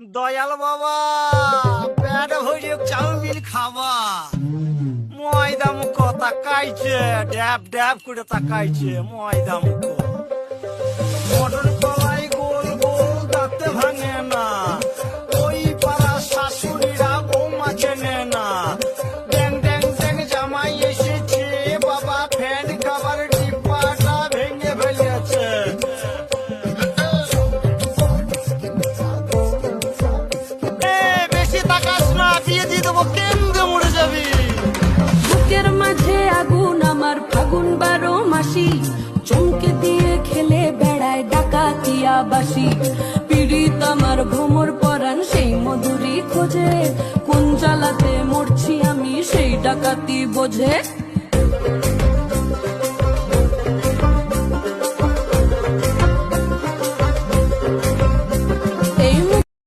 দয়াল বাবা পেট ভরে চাউমিন খাবা। ময়দা মুখ তাকাইছে ড্যাব ড্যাব করে তাকাইছে ময়দা মাঝে আগুন, আমার ফাগুন বারো মাসি। চমকে দিয়ে খেলে বেড়ায় ডাকাতিয়া বাসি পীড়িত আমার ভ্রমর পরাণ, সেই মধুরি খোঁজে। কোন জ্বালাতে মরছি আমি, সেই ডাকাতি বোঝে।